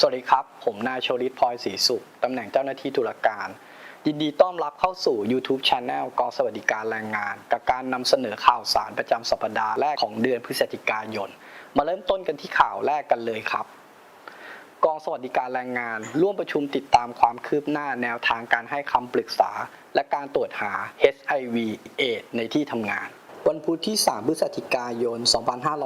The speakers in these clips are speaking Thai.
สวัสดีครับ ผมนายโชลิตพลอยศรีสุข ตำแหน่งเจ้าหน้าที่ตุลาการ ยินดีต้อนรับเข้าสู่ YouTube Channel กองสวัสดิการแรงงาน กับการนำเสนอข่าวสารประจำสัปดาห์แรกของเดือนพฤศจิกายน มาเริ่มต้นกันที่ข่าวแรกกันเลยครับ กองสวัสดิการแรงงาน ร่วมประชุมติดตามความคืบหน้าแนวทางการให้คำปรึกษา และการตรวจหา HIV AIDS ในที่ทำงาน วันพุธที่ 3 พฤศจิกายน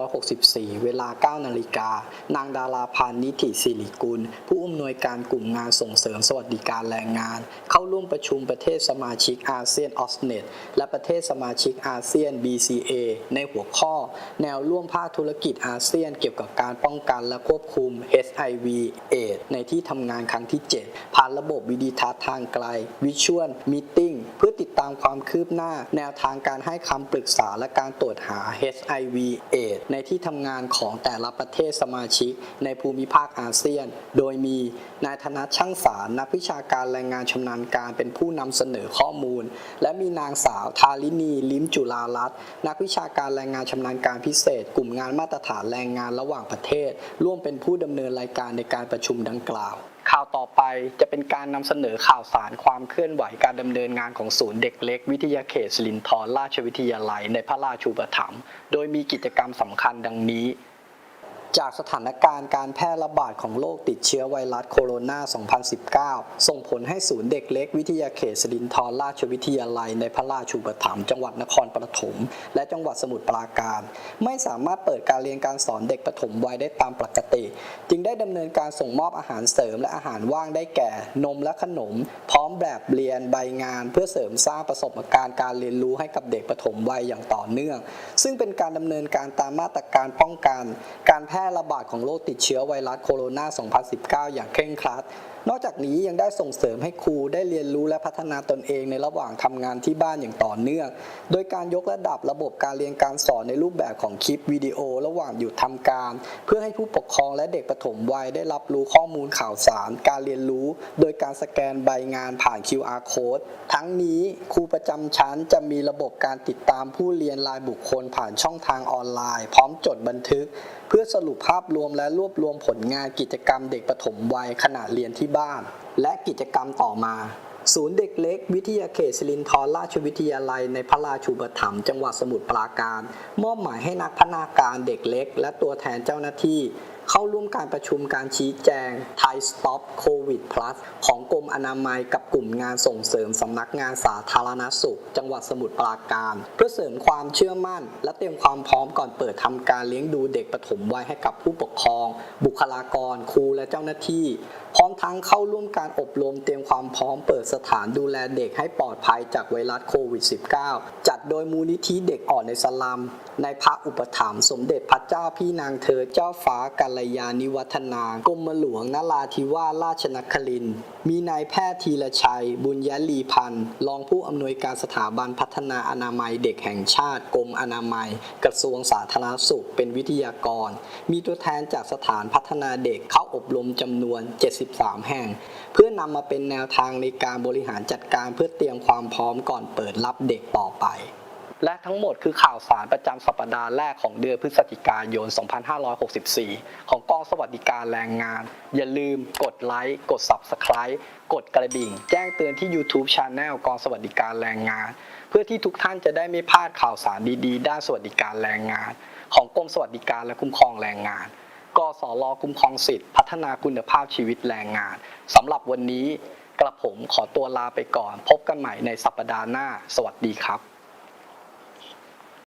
2564 เวลา 9 นาฬิกา นางดาราพันนิติสิริกุล ผู้อำนวยการกลุ่มงานส่งเสริมสวัสดิการแรงงาน เข้าร่วมประชุมประเทศสมาชิกอาเซียนออสเนตและประเทศสมาชิกอาเซียน BCA ในหัวข้อ แนวร่วมภาคธุรกิจอาเซียนเกี่ยวกับการป้องกันและควบคุม HIV AIDS ในที่ทำงานครั้งที่ 7 ผ่านระบบวิดีทัศน์ทางไกล Visual Meeting เพื่อติดตามความคืบหน้า แนวทางการให้คำปรึกษาและการตรวจหา HIV AIDS ในที่ทำงานของแต่ละประเทศสมาชิกในภูมิภาคอาเซียน โดยมีนายธนัทช่างสารนักวิชาการแรงงานชำนาญการเป็นผู้นำเสนอข้อมูล และมีนางสาวทารินีลิมจุลารัตน์นักวิชาการแรงงานชำนาญการพิเศษ กลุ่มงานมาตรฐานแรงงานระหว่างประเทศ ร่วมเป็นผู้ดำเนินรายการในการประชุมดังกล่าว ข่าวต่อไปจะเป็นการนำเสนอข่าวสารความเคลื่อนไหวการดำเนินงานของศูนย์เด็กเล็ก วิทยาเขตสิรินธรราชวิทยาลัยในพระราชูปถัมภ์โดยมีกิจกรรมสำคัญดังนี้ จากสถานการณ์การแพร่ระบาดของโรคติดเชื้อไวรัสโคโรนา 2019 ส่งผลให้ศูนย์เด็กเล็กวิทยาเขตสิรินธรราชวิทยาลัยในพระราชูปถัมภ์จังหวัดนครปฐมและจังหวัดสมุทรปราการ ไม่สามารถเปิดการเรียนการสอนเด็กปฐมวัยได้ตามปกติ จึงได้ดำเนินการส่งมอบอาหารเสริมและอาหารว่างได้แก่ นมและขนม พร้อมแบบเรียนใบงาน เพื่อเสริมสร้างประสบการณ์การเรียนรู้ให้กับเด็กปฐมวัยอย่างต่อเนื่อง ซึ่งเป็นการดำเนินการตามมาตรการป้องกัน การแพร่ร่ระบาดของโรคติดเชื้อไวรัสโคโรนา 2019 อย่างเคร่งครัด นอกจากนี้ยังได้ส่งเสริมให้ครูได้เรียนรู้และพัฒนาตนเองในระหว่างทำงานที่บ้านอย่างต่อเนื่อง โดยการยกระดับระบบการเรียนการสอนในรูปแบบของคลิปวิดีโอระหว่างหยุดทำการ เพื่อให้ผู้ปกครองและเด็กปฐมวัยได้รับรู้ข้อมูลข่าวสาร การเรียนรู้ โดยการสแกนใบงานผ่าน QR code ทั้งนี้ครูประจำชั้นจะมีระบบการติดตามผู้เรียนรายบุคคลผ่านช่องทางออนไลน์ พร้อมจดบันทึก เพื่อสรุปภาพรวมและรวบรวมผลงานกิจกรรมเด็กปฐมวัยขณะเรียนที่บ้าน และกิจกรรมต่อมา ศูนย์เด็กเล็ก วิทยาเขตสิรินธรราชวิทยาลัยในพระราชูปถัมภ์จังหวัดสมุทรปราการ มอบหมายให้นักพนาการเด็กเล็ก และตัวแทนเจ้าหน้าที่ เข้าร่วมการประชุมการชี้แจง Thai Stop COVID Plus ของกรมอนามัยกับกลุ่มงานส่งเสริมสำนักงานสาธารณสุข จังหวัดสมุทรปราการ เพื่อเสริมความเชื่อมั่น และเตรียมความพร้อมก่อนเปิดทำการเลี้ยงดูเด็กปฐมวัยให้กับผู้ปกครอง บุคลากร ครูและเจ้าหน้าที่ พร้อมทั้งเข้าร่วมการอบรมเตรียมความพร้อมเปิดสถานดูแลเด็กให้ปลอดภัยจากไวรัสโควิด -19 จัดโดยมูลนิธิเด็กอ่อนในสลัม ในพระอุปถัมภ์สมเด็จพระเจ้าพี่นางเธอเจ้าฟ้ากัลยาณิวัฒนากรมหลวงนราธิวาสราชนคริน มีนายแพทย์ธีรชัย บุญยลีพันธ์รองผู้อำนวยการสถาบันพัฒนาอนามัยเด็กแห่งชาติกรมอนามัย กระทรวงสาธารณสุขเป็นวิทยากร มีตัวแทนจากสถานพัฒนาเด็กเข้าอบรมจำนวน 73 แห่ง เพื่อนำมาเป็นแนวทางในการบริหารจัดการเพื่อเตรียมความพร้อมก่อนเปิดรับเด็กต่อไป และทั้งหมดคือข่าวสารประจำสัปดาห์แรกของเดือนพฤศจิกายน 2564 ของกองสวัสดิการแรงงาน อย่าลืมกดไลค์ กด Subscribe กดกระดิ่ง แจ้งเตือนที่ YouTube Channel กองสวัสดิการแรงงาน เพื่อที่ทุกท่านจะได้ไม่พลาดข่าวสารดีๆ ด้านสวัสดิการแรงงาน ของกรมสวัสดิการและคุ้มครองแรงงานกสรคุ้มครองสิทธิพัฒนาคุณภาพชีวิตแรงงานสำหรับวันนี้กระผมขอตัวลาไปก่อน พบกันใหม่ในสัปดาห์หน้า สวัสดีครับ